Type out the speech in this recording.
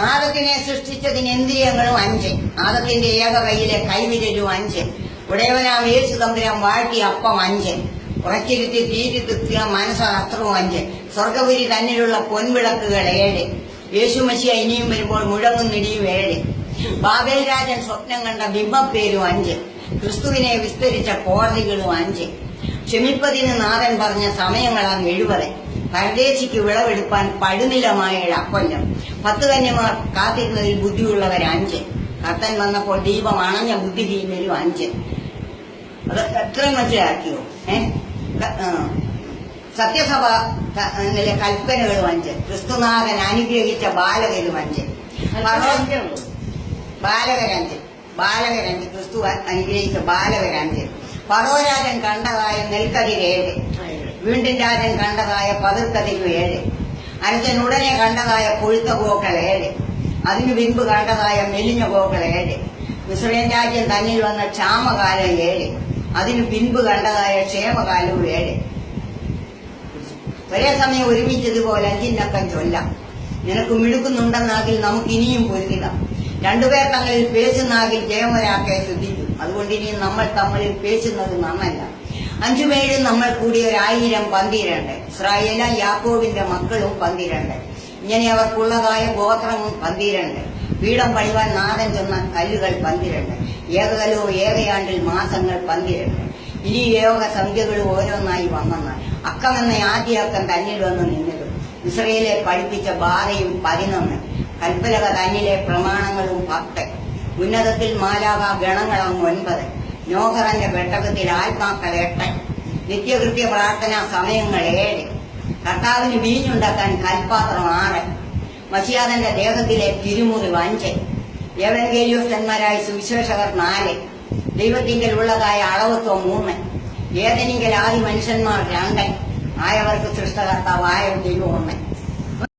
ആദത്തിനെ സൃഷ്ടിച്ചതിന് ഇന്ദ്രിയങ്ങളും അഞ്ച്. ആദത്തിന്റെ ഏക കൈയിലെ കൈവിരലും അഞ്ച്. ഉടയവനാം യേശു തമ്പുരാൻ വാഴ്ത്തി അപ്പം അഞ്ച്. ഉറച്ചിരുത്തി തീരി തുത്തിയ മനസ്സാസ്ത്രവും അഞ്ച്. സ്വർഗപുരി തന്നിലുള്ള പൊൻവിളക്കുകൾ ഏഴ്. യേശുമശിയ ഇനിയും വരുമ്പോൾ മുഴങ്ങും നിടിയും ഏഴ്. ബാബേൽ രാജൻ സ്വപ്നം കണ്ട ബിംബപ്പേരും അഞ്ച്. ക്രിസ്തുവിനെ വിസ്തരിച്ച കോടതികളും അഞ്ച്. ക്ഷമിപ്പതിന് നാഥൻ പറഞ്ഞ സമയങ്ങളാണ് എഴുപത്. പരദേശിക്ക് വിളവെടുപ്പാൻ പടുനിലമായ അക്കൊല്ലം. പത്ത് കന്യമാർ കാത്തിരുന്നതിൽ ബുദ്ധിയുള്ളവർ അഞ്ച്. കർത്തൻ വന്നപ്പോൾ ദീപം അണഞ്ഞ ബുദ്ധിഹീനരും അഞ്ച്. അത് എത്ര മനസ്സിലാക്കിയോ? ഏഹ്. സത്യസഭ എന്നിലെ കൽപ്പനകളും അഞ്ച്. ക്രിസ്തുനാഥൻ അനുഗ്രഹിച്ച ബാലകരും അഞ്ച്. ബാലകരഞ്ച് ബാലകരഞ്ച് ക്രിസ്തു അനുഗ്രഹിച്ച ബാലകരഞ്ച് ഫറോരാജൻ കണ്ടതായ നെൽക്കതിരേഴ് വീണ്ടും കണ്ടതായ പതിർക്കതിരു ഏഴ്. അനുജൻ ഉടനെ കണ്ടതായ കൊഴുത്ത കോക്കൾ ഏഴ്. അതിനു പിൻപ് കണ്ടതായ മെലിഞ്ഞ കോക്കൾ ഏഴ്. മിശ്രയൻ രാജ്യം തന്നിൽ വന്ന ക്ഷാമകാലം ഏഴ്. അതിനു പിൻപ് കണ്ടതായ ക്ഷേമകാലവും ഏഴ്. ഒരേ സമയം ഒരുമിച്ചതുപോലെ അഞ്ചിനക്കം ചൊല്ലാം. നിനക്ക് മിടുക്കുന്നുണ്ടെന്നാകിൽ നമുക്ക് ഇനിയും പൊരുതിടാം. രണ്ടുപേർ തങ്ങളിൽ പേശുന്നാകിൽ ജയമൊരാക്കെ ശ്രദ്ധിക്കും. അതുകൊണ്ട് ഇനിയും നമ്മൾ തമ്മിൽ പേശുന്നത് നന്നല്ല അഞ്ചുപേരും നമ്മൾ കൂടി ഒരായിരം പന്തിരണ്ട്. ഇസ്രായേല യാക്കോബിന്റെ മക്കളും പന്തിരണ്ട്. ഇങ്ങനെ അവർക്കുള്ളതായ ഗോത്രവും പന്തിരണ്ട്. പീഠം പണിവാൻ നാദൻ ചെന്ന കല്ലുകൾ പന്തിരണ്ട്. ഏകകലോ ഏകയാണ്ടിൽ മാസങ്ങൾ പന്തിരണ്ട്. ഈ യോഗ സംഖ്യകൾ ഓരോന്നായി വന്നെന്ന്. അക്കമെന്ന ആദ്യ അക്കം തന്നിൽ വന്ന് നിന്നത്. ഇസ്രയേലെ പഠിപ്പിച്ച ബാധയും പതിനൊന്ന്. കൽപ്പലക തന്നിലെ പ്രമാണങ്ങളും പത്ത്. ഉന്നതത്തിൽ മാലാക ഗണങ്ങളും ഒൻപത്. നോഹറന്റെ പെട്ടകത്തിൽ ആത്മാക്കൾ എട്ട് നിത്യകൃത്യ പ്രാർത്ഥന സമയങ്ങൾ ഏഴ്. കർത്താവിന് വീഞ്ഞുണ്ടാക്കാൻ കൽപാത്രം ആറ് മസിയാദന്റെ ദേഹത്തിലെ തിരുമുറിവ് അഞ്ച്. യവൻഗേലിയോസ്തന്മാരായ സുവിശേഷകർ നാല്. ദൈവത്തിങ്കൽ ഉള്ളതായ അളവത്വം മൂന്ന്. ഏതെങ്കിലും ആദ്യ മനുഷ്യന്മാർ രണ്ട്. ആയവർക്ക് സൃഷ്ടകർത്താവായ ദൈവം ഒന്ന്.